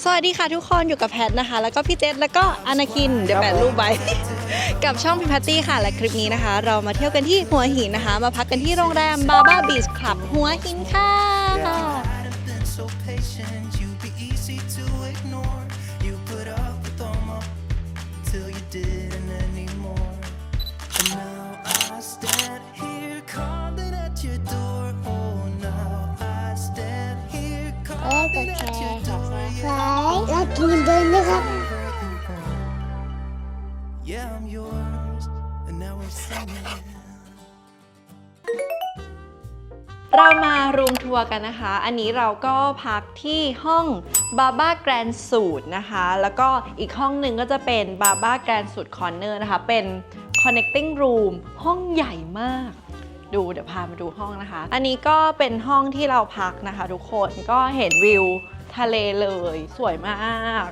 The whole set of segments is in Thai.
สวัสดีค่ะทุกคนอยู่กับแพทนะคะ แล้วก็พี่เจษแล้วก็อนาคินเดี๋ยวแปะรูปไว้ กับช่องพิมพัตตี้ค่ะ และคลิปนี้นะคะ เรามาเที่ยวกันที่หัวหินนะคะ มาพักกันที่โรงแรมบาบ้าบีชคลับหัวหินค่ะ been so patient, you'd be easy to ignore. You put up with all my till you didn't anymore. And now I stand here calling at your door. Oh, now I stand here เอ้ย calling กด at แช your ร์กด door. ซับสไครต์และกินด้วยนะครับ Yeah, I'm yours, and now we're singing. เรามารูมทัวร์กันนะคะ อันนี้เราก็พักที่ห้องบาบาแกรนสูตรนะคะ แล้วก็อีกห้องหนึ่งก็จะเป็นบาบาแกรนสูตรคอนเนอร์นะคะ เป็น connecting room ห้องใหญ่มาก ดูเดี๋ยวพามาดูห้องนะคะ อันนี้ก็เป็นห้องที่เราพักนะคะ ทุกคน ก็เห็นวิว ทะเลเลย สวยมาก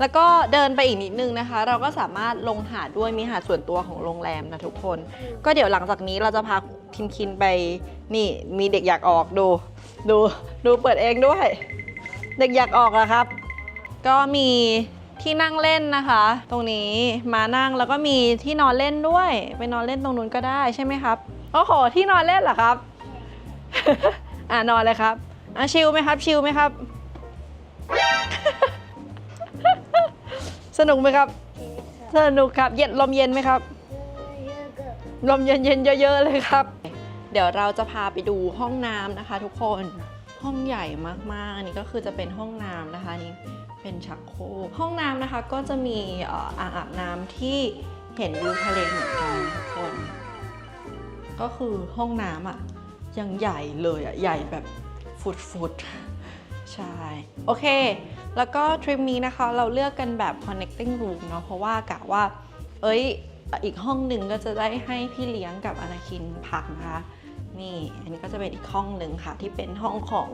แล้วก็เดินไปอีกนิดนึงนะคะ เราก็สามารถลงหาดด้วยมีหาดส่วนตัวของโรงแรมนะทุกคน ก็เดี๋ยวหลังจากนี้เราจะพาคินคินไปนี่มีเด็กอยากออกดู ดูดูเปิดเองด้วย เด็กอยากออกแล้วครับ ก็มีที่นั่งเล่นนะคะ ตรงนี้มานั่งแล้วก็มีที่นอนเล่นด้วย ไปนอนเล่นตรงนู้นก็ได้ใช่ไหมครับโอ้โหที่นอนเล่นเหรอครับ อ่านอนเลยครับอะชิลไหมครับ ชิลไหมครับ สนุกไหมครับ สนุกครับ เย็นลมเย็นไหมครับ ลมเย็นๆเยอะๆเลยครับ เดี๋ยวเราจะพาไปดูห้องน้ำนะคะ ทุกคน ห้องใหญ่มากๆ อันนี้ก็คือจะเป็นห้องน้ำนะคะนี่เป็นชักโครกห้องน้ำนะคะก็จะมีอ่ออ่างอาบน้ำที่เห็นวิวทะเลเหมือนกันทุกคน ก็คือห้องน้ำอะยังใหญ่เลยอะใหญ่แบบฟุดๆ ใช่ โอเค แล้วก็ทริปนี้นะคะเราเลือกกันแบบ connecting room เนาะเพราะว่ากะว่า เอ้ย อีกห้องหนึ่งก็จะได้ให้พี่เลี้ยงกับอนาคินพักนะคะ นี่อันนี้ก็จะเป็นอีกห้องหนึ่งค่ะ ที่เป็นห้องของ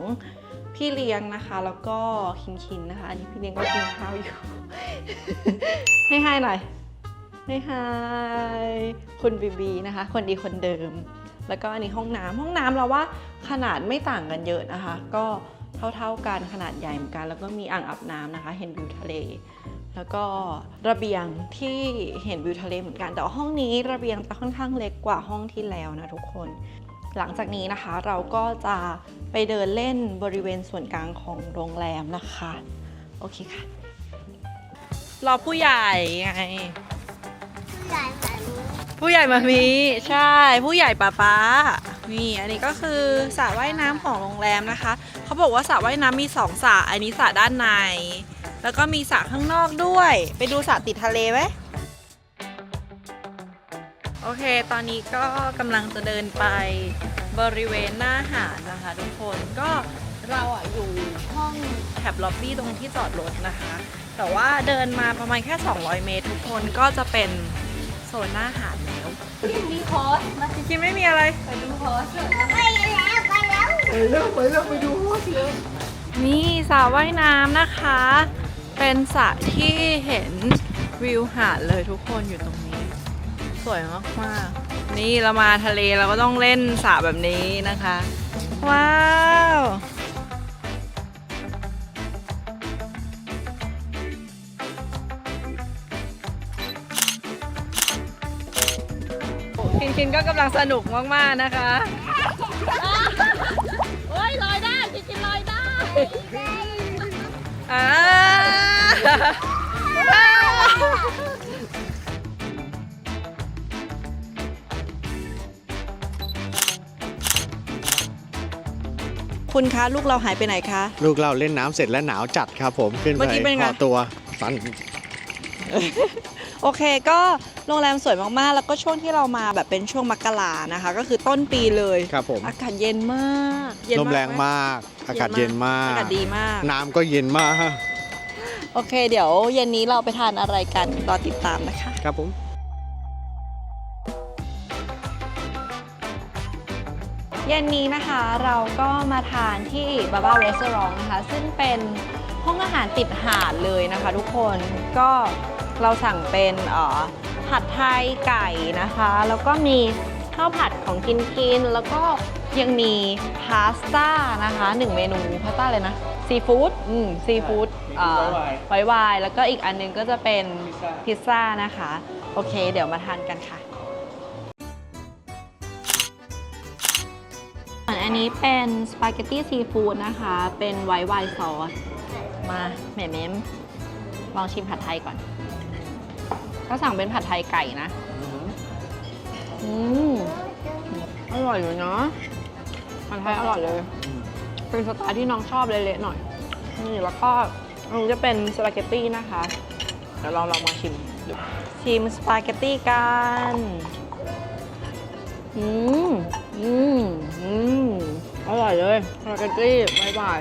พี่เลี้ยงนะคะ แล้วก็คินคินนะคะ อันนี้พี่เลี้ยงก็กินข้าวอยู่ ให้ให้หน่อยให้ไฮคุณบีบีนะคะ คนดีคนเดิม แล้วก็อันนี้ห้องน้ำห้องน้ำเราว่าขนาดไม่ต่างกันเยอะนะคะ ก็ เท่าๆกันขนาดใหญ่เหมือนกัน แล้วก็มีอ่างอาบน้ำนะคะ เห็นวิวทะเล แล้วก็ระเบียงที่เห็นวิวทะเลเหมือนกัน แต่ห้องนี้ระเบียงจะค่อนข้างเล็กกว่าห้องที่แล้วนะทุกคน หลังจากนี้นะคะเราก็จะไปเดินเล่นบริเวณส่วนกลางของโรงแรมนะคะ โอเคค่ะ รอผู้ใหญ่ไง ผู้ใหญ่มามีใช่ ผู้ใหญ่ป้าป้านี่ อันนี้ก็คือสระว่ายน้ำของโรงแรมนะคะ เขาบอกว่าสระว่ายน้ำมีสองสระอันนี้สระด้านใน แล้วก็มีสระข้างนอกด้วย ไปดูสระติดทะเลไหมโอเค ตอนนี้ก็กำลังจะเดินไปบริเวณหน้าหาดนะคะ ทุกคนก็เราอะอยู่ห้องแถบล็อบบี้ตรงที่จอดรถนะคะ แต่ว่าเดินมาประมาณแค่ 200 เมตร ทุกคนก็จะเป็นโซนหน้าหาดแล้วมีคอร์สมาคิดไม่มีอะไร ไปดูคอร์สไปแล้วไปแล้ว นี่สระว่ายน้ำนะคะ เป็นสระที่เห็นวิวหาดเลยทุกคนอยู่ตรงนี้ สวยมากๆนี่เรามาทะเลเราก็ต้องเล่นสระแบบนี้นะคะ ว้าวคินคินก็กำลังสนุกมาก ๆ นะคะ ลอยได้คินคินลอยได้อ่าคุณคะลูกเราหายไปไหนคะ ลูกเราเล่นน้ำเสร็จแล้วหนาวจัดครับผม ขึ้นเมื่ไปอกี้เป็นไง ห่อตัวสันโอเคก็ โรงแรมสวยมากๆ แล้วก็ช่วงที่เรามาแบบเป็นช่วงมกรานะคะ ก็คือต้นปีเลย ครับผม อากาศเย็นมากเย็นลมแรงไหมาก อากาศเย็นมาก อากาศดีมาก น้ำก็เย็นมาก โอเค เดี๋ยวเย็นนี้เราไปทานอะไรกันรอติดตามนะคะ ครับผมเย็นนี้นะคะเราก็มาทานที่บาบาเรสอร์นะคะ ซึ่งเป็นห้องอาหารติดหาดเลยนะคะทุกคนก็เราสั่งเป็นเอ่อ ผัดไทยไก่นะคะ แล้วก็มีข้าวผัดของกินกิน แล้วก็ยังมีพาสต้านะคะหนึ่งเมนูพาสต้าเลยนะแซีฟู้ดอืมซีฟู้ดใช่อ่าไวน์ไวน์แล้วก็อีกอันหนึงก็จะเป็นพิซซ่านะคะ โอเค เดี๋ยวมาทานกันค่ะส่วนอันนี้เป็นสปาเกตตี้ซีฟู้ดนะคะ เป็นไวท์ไวน์ซอส มาแหม่เม้มลองชิมผัดไทยก่อน ก็สั่งเป็นผัดไทยไก่นะ อืมอร่อยอยู่เนาะผัดไทยอร่อยเลย เป็นสไตล์ที่น้องชอบเละๆหน่อย นี่แล้วก็อันนี้จะเป็นสปาเกตตี้นะคะ เดี๋ยวเราลองมาชิมดูชิมสปาเกตตี้กัน อืม อืม อืม อร่อยเลย สปาเกตตี้บายบาย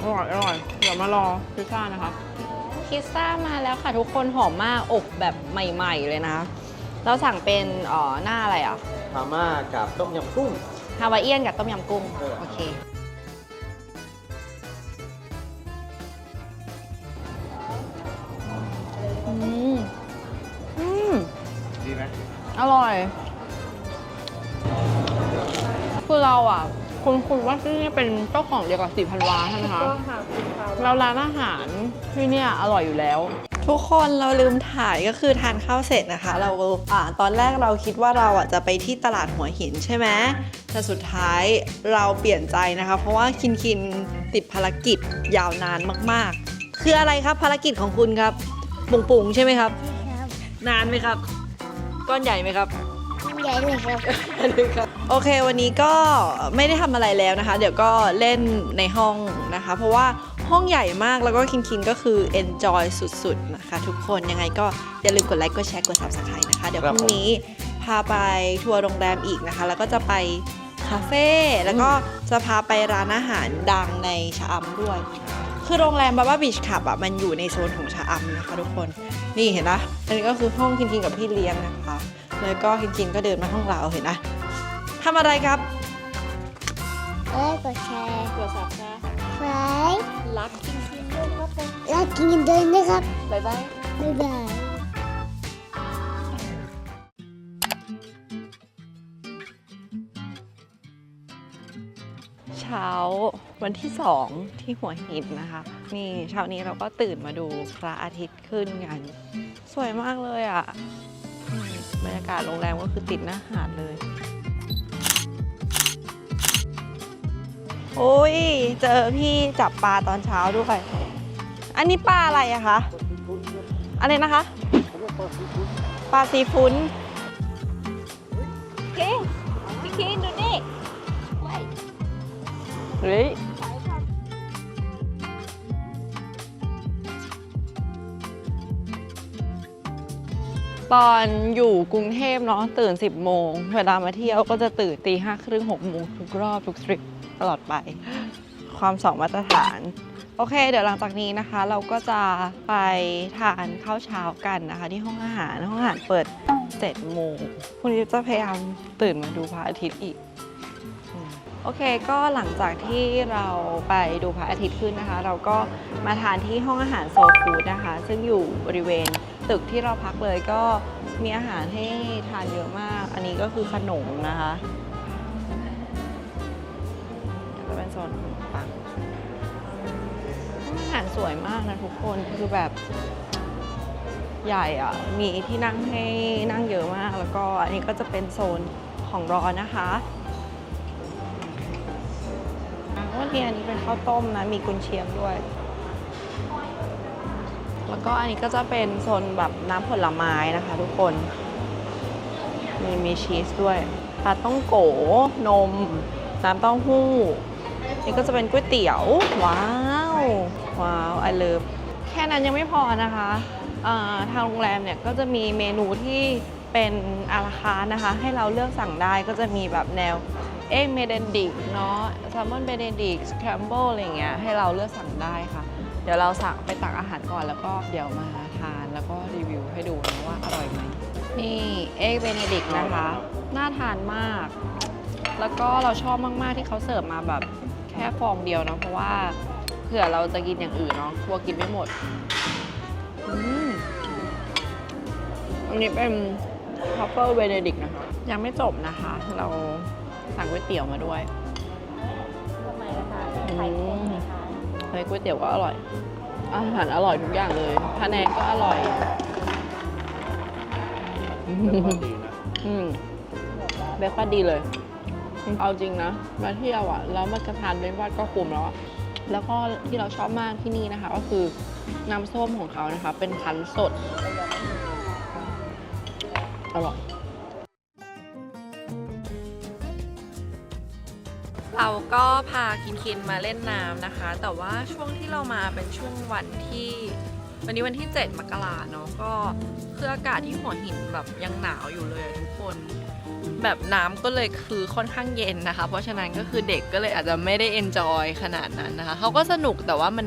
อร่อย อร่อย เดี๋ยวมารอพิซซ่านะคะ พิซซ่ามาแล้วค่ะ ทุกคนหอมมากอบแบบใหม่ ๆ เลยนะ เราสั่งเป็นเอ่อหน้าอะไรอะพาม่ากับต้มยำกุ้ง ฮาวายเอียนกับต้มยำกุ้งเออ โอเค อืม อืม ดีไหมอร่อย คือเราอะ คุณคุณว่าที่นี่เป็นเจ้าของเดียวกับสีพันวาใช่ไหมคะเราร้านอาหารที่เนี่ยอร่อยอยู่แล้ว ทุกคนเราลืมถ่ายก็คือทานข้าวเสร็จนะคะ เราอ่าตอนแรกเราคิดว่าเราอะจะไปที่ตลาดหัวหินใช่ไหมแต่สุดท้ายเราเปลี่ยนใจนะคะ เพราะว่าคินคินติดภารกิจยาวนานมากๆ คืออะไรครับภารกิจของคุณครับ ปุงปุงๆใช่ไหมครับครับ นานไหมครับ ก้อนใหญ่ไหมครับ ใหญ่เลยครับโอเควันนี้ก็ไม่ได้ทำอะไรแล้วนะคะ เดี๋ยวก็เล่นในห้องนะคะ เพราะว่าห้องใหญ่มากแล้วก็คินคินก็คือ enjoy สุดๆ นะคะ ทุกคนยังไงก็อย่าลืมกดไลค์กดแชร์กด subscribe นะคะ เดี๋ยวพรุ่งนี้พาไปทัวร์โรงแรมอีกนะคะ แล้วก็จะไปคาเฟ่แล้วก็จะพาไปร้านอาหารดังในชะอำด้วย คือโรงแรมบาบาบีชขับอะมันอยู่ในโซนของชะอำนะคะทุกคน นี่เห็นนะอันนี้ก็คือห้องคินคินกับพี่เลี้ยงนะคะ แล้วก็คินคินก็เดินมาห้องเราเห็นนะทำอะไรครับเอ้ยกดแชร์ตรวจสอบนะไฟรักคินคินด้วยครับผมแล้วกินเดินนะครับ บ๊ายบาย บ๊ายบายเช้าวันที่2ที่หัวหินนะคะ นี่เช้านี้เราก็ตื่นมาดูพระอาทิตย์ขึ้นกัน สวยมากเลยอะ่ะอืม บรรยากาศโรงแรมก็คือติดหน้าหาดเลย โอ้ย เจอพี่จับปลาตอนเช้าด้วย อันนี้ปลาอะไรอะคะ อะไรนะคะ ปลาซีฟุ้นเฮ้ยพี่คินดูนี่เฮ้ย ตอนอยู่กรุงเทพเนาะตื่น 10 โมง เวลามาเที่ยวก็จะตื่นตีห้าครึ่งหกโมงทุกรอบทุกทริปตลอดไป ความสองมาตรฐาน โอเค เดี๋ยวหลังจากนี้นะคะ เราก็จะไปทานข้าวเช้ากันนะคะ ที่ห้องอาหารห้องอาหารเปิด7โมงพรุ่งนี้จะพยายามตื่นมาดูพระอาทิตย์อีกโอเค ก็หลังจากที่เราไปดูพระอาทิตย์ขึ้นนะคะ เราก็มาทานที่ห้องอาหารโซฟูดนะคะ ซึ่งอยู่บริเวณตึกที่เราพักเลยก็ มีอาหารให้ทานเยอะมาก อันนี้ก็คือขนมนะคะแล้วก็เป็นโซนขนมปังองอาหารสวยมากนะทุกคนคือแบบใหญ่อะมีที่นั่งให้นั่งเยอะมาก แล้วก็อันนี้ก็จะเป็นโซนของรอนะคะวันนี้อันนี้เป็นข้าวต้มนะ มีกุนเชียงด้วย แล้วก็อันนี้ก็จะเป็นโซนแบบน้ำผลไม้นะคะ ทุกคน มีมีชีสด้วยปลาต้องโกนม น้ำเต้าหู้ นี่ก็จะเป็นก๋วยเตี๋ยว ว้าว ว้าวไอเลิฟแค่นั้นยังไม่พอนะคะทางโรงแรมเนี่ยก็จะมีเมนูที่เป็นอาราคานะคะ ให้เราเลือกสั่งได้ก็จะมีแบบแนวเอ็กเมเดนดิกเนาะแซลมอนเบเดนดิกสแครมเบิลอะไรเงี้ยให้เราเลือกสั่งได้ค่ะ เดี๋ยวเราสั่งไปตักอาหารก่อนแล้วก็เดี๋ยวมาทานแล้วก็รีวิวให้ดูนะว่าอร่อยไหมนี่เอ็กเบเนดิกนะคะ น่าทานมาก แล้วก็เราชอบมาก ๆ ที่เขาเสิร์ฟมาแบบแค่ฟองเดียวเนาะเพราะว่าเผื่อเราจะกินอย่างอื่นเนาะกลัวกินไม่หมดอันนี้เป็นทัฟเฟิลเบเนดิกนะคะ ยังไม่จบนะคะ เราสั่งก๋วยเตี๋ยวมาด้วย ยก๋วยเตี๋ยวก็อร่อย อาหารอร่อยทุกอย่างเลยพะแนงก็อร่อยดีนะอืมเบรกฟาสต์ดีเลย เอาจริงนะ มาเที่ยวอะ แล้วมาจะทานเบรกฟาสต์ก็คุ้มแล้วอะแล้วก็ที่เราชอบมากที่นี่นะคะ ก็คือน้ำส้มของเขานะคะ เป็นพันธุ์สด อร่อย เราก็พาคินคินมาเล่นน้ำนะคะ แต่ว่าช่วงที่เรามาเป็นช่วงวันที่ วันนี้วันที่ 7 มกราเนาะก็คืออากาศที่หัวหินแบบยังหนาวอยู่เลยทุกคน แบบน้ำก็เลยคือค่อนข้างเย็นนะคะ เพราะฉะนั้นก็คือเด็กก็เลยอาจจะไม่ได้เอนจอยขนาดนั้นนะคะเขาก็สนุกแต่ว่ามัน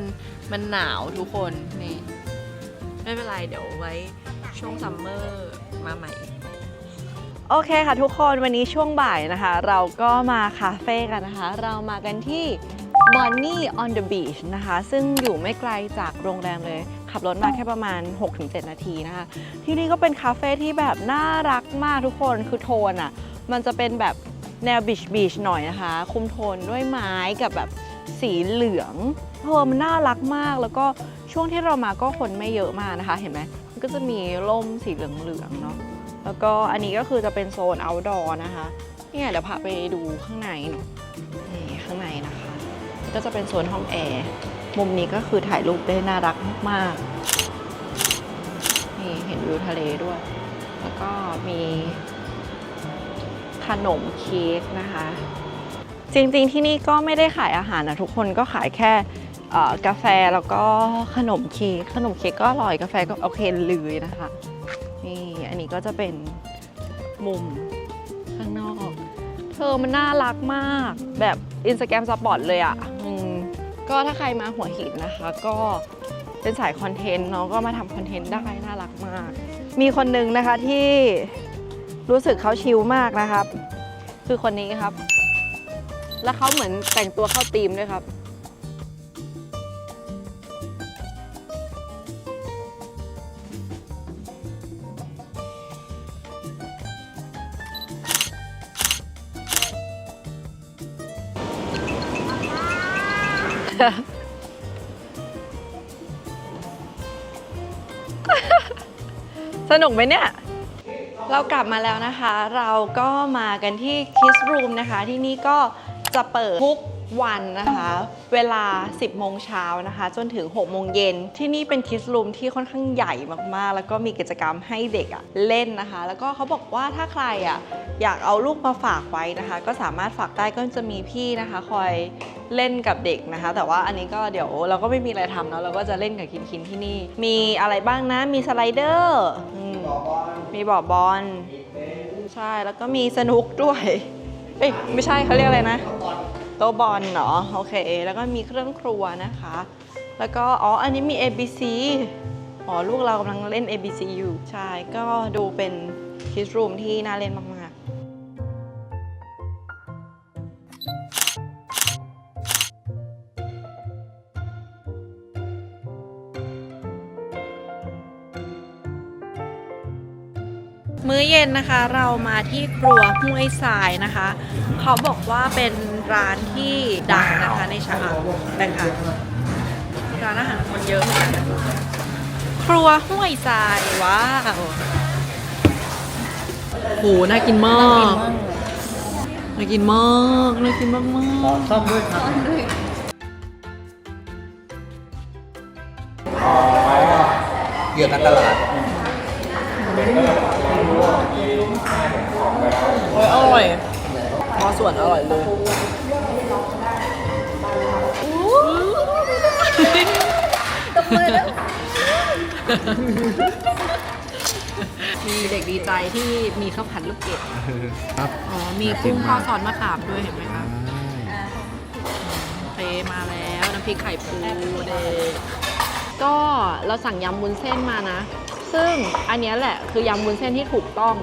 มันหนาวทุกคนนี่ไม่เป็นไรเดี๋ยวไว้ช่วงซัมเมอร์มาใหม่ โอเคค่ะทุกคนวันนี้ช่วงบ่ายนะคะ เราก็มาคาเฟ่กันนะคะ เรามากันที่ Bonnie on the Beach นะคะ ซึ่งอยู่ไม่ไกลจากโรงแรมเลย ขับรถมาแค่ประมาณ 6-7 นาทีนะคะ ที่นี่ก็เป็นคาเฟ่ที่แบบน่ารักมากทุกคนคือโทนอะ มันจะเป็นแบบแนวบีชบีชหน่อยนะคะ คุมโทนด้วยไม้กับแบบสีเหลืองเออมันน่ารักมากแล้วก็ช่วงที่เรามาก็คนไม่เยอะมากนะคะ เห็นไหมมันก็จะมีร่มสีเหลืองๆเนาะ แล้วก็อันนี้ก็คือจะเป็นโซน outdoor นะคะเนี่ยเดี๋ยวพาไปดูข้างในเนาะนี่ข้างในนะคะ ก็จะเป็นโซนห้องแอร์มุมนี้ก็คือถ่ายรูปได้น่ารักมากๆนี่เห็นวิวทะเลด้วย แล้วก็มีขนมเค้กนะคะ จริงๆที่นี่ก็ไม่ได้ขายอาหารนะทุกคนก็ขายแค่กาแฟแล้วก็ขนมเค้กขนมเค้กก็อร่อยกาแฟก็โอเคเลยนะคะ นี่อันนี้ก็จะเป็นมุมข้างนอก เธอมันน่ารักมากแบบอินสตาแกรมสปอร์ตเลยอะ่ะอืมก็ถ้าใครมาหัวหินนะคะ ก็เป็นสายคอนเทนต์เนาะก็มาทำคอนเทนต์ได้น่ารักมาก มีคนหนึ่งนะคะที่รู้สึกเขาชิลมากนะครับ คือคนนี้ครับ แล้วเขาเหมือนแต่งตัวเข้าธีมด้วยครับ สนุกไหมเนี่ย เรากลับมาแล้วนะคะ เราก็มากันที่ Kiss Room นะคะ ที่นี่ก็จะเปิดทุก วันนะคะ เวลา 10 โมงเช้านะคะ จนถึง 6 โมงเย็น ที่นี่เป็น Kiss Room ที่ค่อนข้างใหญ่มากๆ แล้วก็มีกิจกรรมให้เด็กอะเล่นนะคะ แล้วก็เขาบอกว่าถ้าใครอะอยากเอาลูกมาฝากไว้นะคะ ก็สามารถฝากได้ก็จะมีพี่นะคะ คอยเล่นกับเด็กนะคะ แต่ว่าอันนี้ก็เดี๋ยวเราก็ไม่มีอะไรทำเนาะเราก็จะเล่นกับคินคินที่นี่ มีอะไรบ้างนะ มีสไลเดอร์มมีบ่อบอลใช่แล้วก็มีสนุกด้วยเอ้ยไม่ใช่เขาเรียกอะไรนะ โต๊ะบอลเนาะโอเค แล้วก็มีเครื่องครัวนะคะ แล้วก็อ๋ออันนี้มี ABC อ๋อลูกเรากำลังเล่น ABC อยู่ ใช่ ก็ดูเป็นคิสรูมที่น่าเล่นมากๆมื้อเย็นนะคะเรามาที่ครัวห้วยทรายนะคะ เขาบอกว่าเป็น ร้านที่ดังนะคะในชะอำนะคะร้านอาหารคนเยอะเหมือนกันครัวห้วยทรายว้าวโหน่ากินมากน่ากินมากน่ากินมากมากชอบด้วยครับเหยื่อการตลาดอร่อยพอส่วนอร่อยเลย มีเด็กดีใจที่มีข้าวผัดลูกเกดครับอ๋อ มีกุ้งทอดซอสมะขามด้วยเห็นไหมคะโอเคมาแล้วน้ำพริกไข่ปูเด็กก็เราสั่งยำวุ้นเส้นมานะ ซึ่งอันเนี้ยแหละคือยำวุ้นเส้นที่ถูกต้อง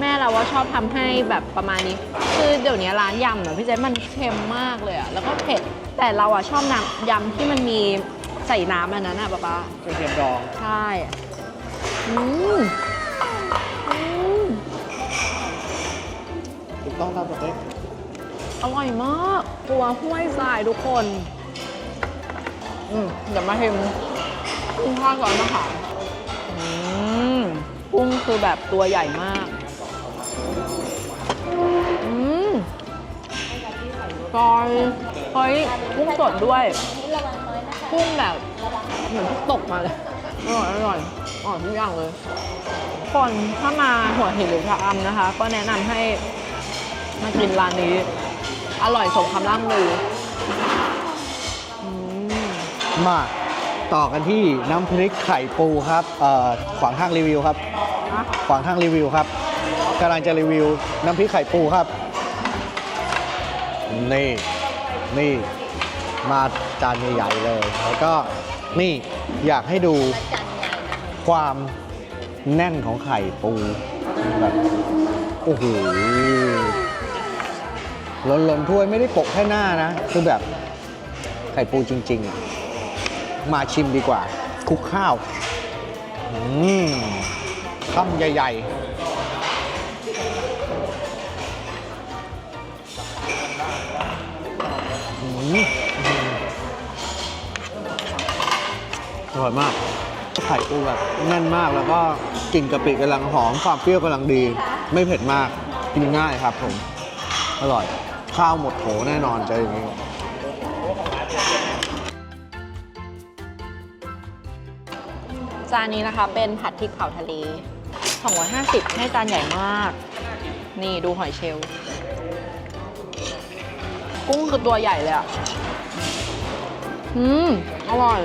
แม่เราว่าชอบทำให้แบบประมาณนี้ คือเดี๋ยวนี้ร้านยำอะพี่เจ๊มันเค็มมากเลยอะแล้วก็เผ็ด แต่เราอะชอบน้ำยำที่มันมี ใส่น้ำอันนั้นอะป๊าป๊าเป็นเค็มดองใช่อืมอืมถูกต้องตามสเต็กอร่อยมากตัวห้วยทรายทุกคน อืมเดี๋ยวมาชิมกุ้งทอดซอสมะขามอืมกุ้งคือแบบตัวใหญ่มาก ซอยเฮ้ยกุ้งสดด้วย กุ้งแบบเหมือนที่ตกมาเลย อร่อยอร่อยอร่อยทุกอย่างเลยคนถ้ามาหัวหินหรือชะอำนะคะ ก็แนะนำให้มากินร้านนี้ อร่อยสมคำล่ำลืออืมมาต่อกันที่น้ำพริกไข่ปูครับเอ่อขวางทางรีวิวครับ นะขวางทางรีวิวครับกำลังจะรีวิวน้ำพริกไข่ปูครับ นี่ นี่ มาจานใหญ่ๆเลย แล้วก็นี่อยากให้ดูความแน่นของไข่ปูแบบ โอ้โหล้นๆถ้วยไม่ได้ปะแค่หน้านะ คือแบบไข่ปูจริงๆอะมาชิมดีกว่า คุกข้าว อืมคำใหญ่ ๆ อร่อยมากไข่ปูแบบแน่นมากแล้วก็กลิ่นกะปิกำลังหอมความเปรี้ยวกำลังดี ไม่เผ็ดมากกินง่ายครับผม อร่อย ข้าวหมดโถแน่นอนเจออย่างนี้จานนี้นะคะเป็นผัดพริกเผาทะเล250 ให้จานใหญ่มาก นี่ดูหอยเชลล์กุ้งคือตัวใหญ่เลยอะ อืม อร่อย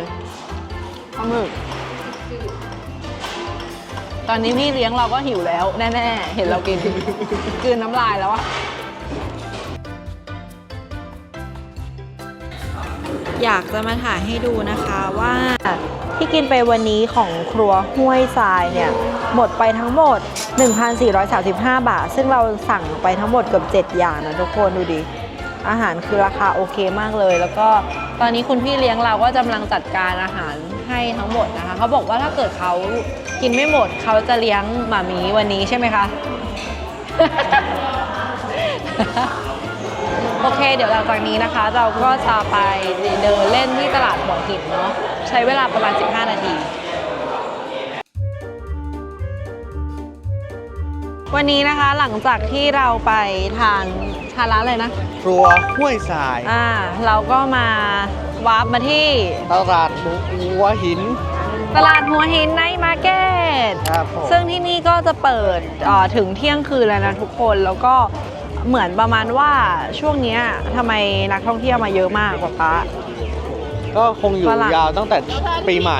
ปลาหมึก ตอนนี้พี่เลี้ยงเราก็หิวแล้ว แน่ ๆ เห็นเรากินกลืนน้ำลายแล้วอะอยากจะมาถ่ายให้ดูนะคะว่าที่กินไปวันนี้ของครัวห้วยทรายเนี่ย หมดไปทั้งหมด 1,435 บาท ซึ่งเราสั่งไปทั้งหมดเกือบ 7 อย่างนะทุกคนดูดิ อาหารคือราคาโอเคมากเลย แล้วก็ตอนนี้คุณพี่เลี้ยงเราก็กำลังจัดการอาหาร ให้ทั้งหมดนะคะ เขาบอกว่าถ้าเกิดเขากินไม่หมดเขาจะเลี้ยงหมามีวันนี้ใช่ไหมคะ โอเค เดี๋ยวหลังจากนี้นะคะ เราก็จะไปเดินเล่นที่ตลาดหัวหินเนาะใช้เวลาประมาณ 15 นาที วันนี้นะคะหลังจากที่เราไปทานทานร้านเลยนะ ครัวห้วยทราย อ่า เราก็มา วาร์ปมาที่ ตลาดหัวหิน ตลาดหัวหินไนท์มาร์เก็ต ครับผม ซึ่งที่นี่ก็จะเปิดเอ่อถึงเที่ยงคืนแล้วนะทุกคน แล้วก็เหมือนประมาณว่าช่วงเนี้ยทำไมนักท่องเที่ยวมาเยอะมากกว่าป้าก็คงอยู่ฝรั่ง ยาวตั้งแต่ปีใหม่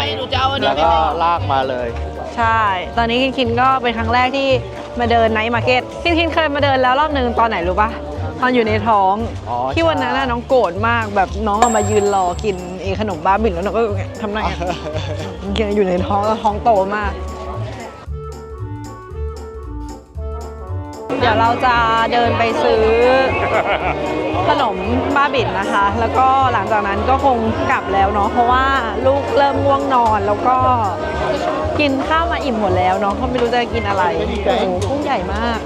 แล้วก็ลากมาเลย ใช่ ตอนนี้คินคินก็เป็นครั้งแรกที่มาเดินไนท์มาร์เก็ตคินคินเคยมาเดินแล้วรอบหนึ่งตอนไหนรู้ปะ ตอนอยู่ในท้องอ๋อที่วันนั้นน่ะใช่ น้องโกรธมากแบบน้องเอามายืนรอกินไอ้ขนมบ้าบิ่นแล้วน้องก็ทำหน้าอย่างเงี้ยอยู่ในท้องแล้วท้องโตมาก เดี๋ยวเราจะเดินไปซื้อขนมบ้าบิ่นนะคะ แล้วก็หลังจากนั้นก็คงกลับแล้วเนาะเพราะว่าลูกเริ่มง่วงนอนแล้วก็กินข้าวมาอิ่มหมดแล้วเนาะเขาไม่รู้จะกินอะไรโอ้โหกุ้งใหญ่มาก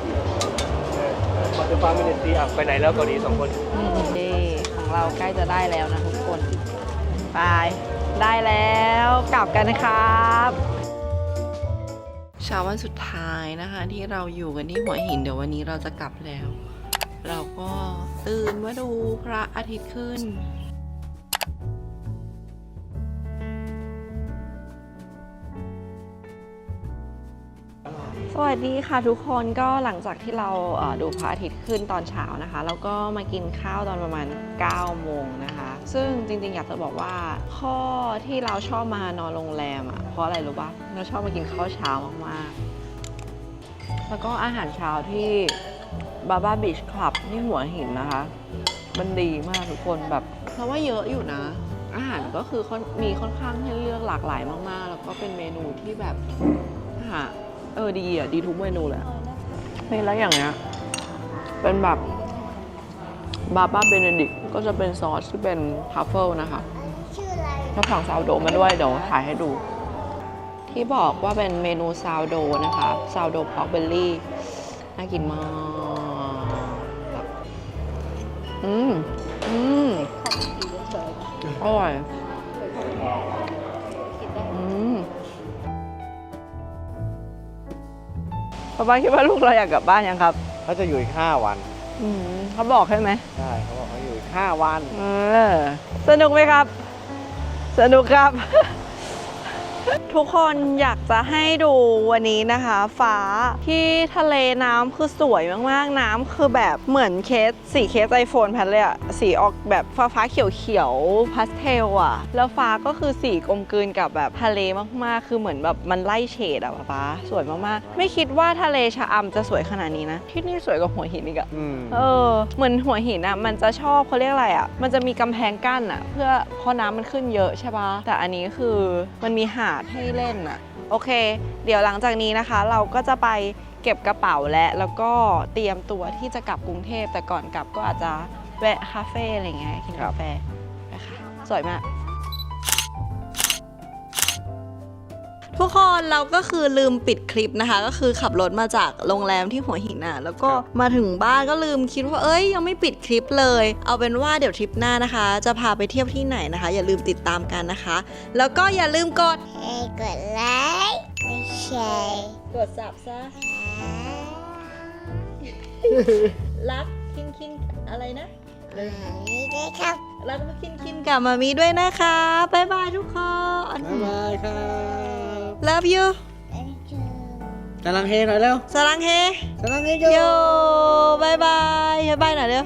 ปัจจุบันไม่ได้ตีอะไปไหนแล้วเกาหลีสองคนอืมนี่ของเราใกล้จะได้แล้วนะทุกคนไปได้แล้วกลับกันนะครับเช้าวันสุดท้ายนะคะ ที่เราอยู่กันที่หัวหินเดี๋ยววันนี้เราจะกลับแล้ว เราก็ตื่นมาดูพระอาทิตย์ขึ้น สวัสดีค่ะทุกคนก็หลังจากที่เราดูพระอาทิตย์ขึ้นตอนเช้านะคะ แล้วก็มากินข้าวตอนประมาณ 9 โมงนะคะ ซึ่งจริงๆ อยากจะบอกว่าข้อที่เราชอบมานอนโรงแรมอะเพราะอะไรรู้ปะเราชอบมากินข้าวเช้ามากๆ แล้วก็อาหารเช้าที่บาบาบีชคลับที่หัวหินนะคะ มันดีมากทุกคนแบบเพราะว่าเยอะอยู่นะอาหารก็คือมีค่อนข้างให้เลือกหลากหลายมากๆ แล้วก็เป็นเมนูที่แบบหา เออดีอะ ดีทุกเมนูเลยอะนี่แล้วอย่างเนี้ย เป็นแบบบาบ้าเบเนดิกก็จะเป็นซอสที่เป็นทัฟเฟิลนะคะชื่ออะไรแล้วสั่งซาวโดมาด้วยเดี๋ยวถ่ายให้ดู ที่บอกว่าเป็นเมนูซาวโดนะคะซาวโดพอกเบลลี่น่ากินมากอืม อืมอร่อย ป๊าป๊าคิดว่าลูกเราอยากกลับบ้านยังครับ เขาจะอยู่อีก5วันอืมเขาบอกใช่ไหมใช่เขาบอกเขาอยู่อีก5วัน เออสนุกไหมครับ สนุกครับ ทุกคนอยากจะให้ดูวันนี้นะคะ ฟ้าที่ทะเลน้ำคือสวยมากๆ น้ำคือแบบเหมือนเคสสีเคสไอโฟนแพทเลยอะสีออกแบบฟ้าฟ้าๆเขียวเขียวๆพาสเทลอะแล้วฟ้าก็คือสีกลมกลืนกับแบบทะเลมากๆ คือเหมือนแบบมันไล่เฉดอะป๊าป๊าสวยมากๆ ไม่คิดว่าทะเลชะอำจะสวยขนาดนี้นะ ที่นี่สวยกว่าหัวหินอีกอะอืมเออ เหมือนหัวหินอะมันจะชอบเขาเรียกอะไรอะมันจะมีกำแพงกั้นอะเพื่อเพราะน้ำมันขึ้นเยอะใช่ปะแต่อันนี้คือมันมีหาดให้เล่นอะโอเค เดี๋ยวหลังจากนี้นะคะ เราก็จะไปเก็บกระเป๋าและแล้วก็เตรียมตัวที่จะกลับกรุงเทพแต่ก่อนกลับก็อาจจะแวะคาเฟ่อะไรเงี้ยกินกาแฟนะคะสวยมาก ทุกคนเราก็คือลืมปิดคลิปนะคะ ก็คือขับรถมาจากโรงแรมที่หัวหินอะแล้วก็มาถึงบ้านก็ลืมคิดว่าเอ้ยยังไม่ปิดคลิปเลย เอาเป็นว่าเดี๋ยวทริปหน้านะคะ จะพาไปเที่ยวที่ไหนนะคะ อย่าลืมติดตามกันนะคะ แล้วก็อย่าลืมกดให้กดไลค์กดแชร์กดสับซะรักคินคินอะไรนะมานี่ได้ครับรักคินคินกับมามีด้วยนะคะบ๊ายบายทุกคนบ๊ายบายครับ love you กำลังเฮหน่อยเร็วสลังเฮกำลังเฮโยบายบายบ๊ายบายหน่อยเร็ว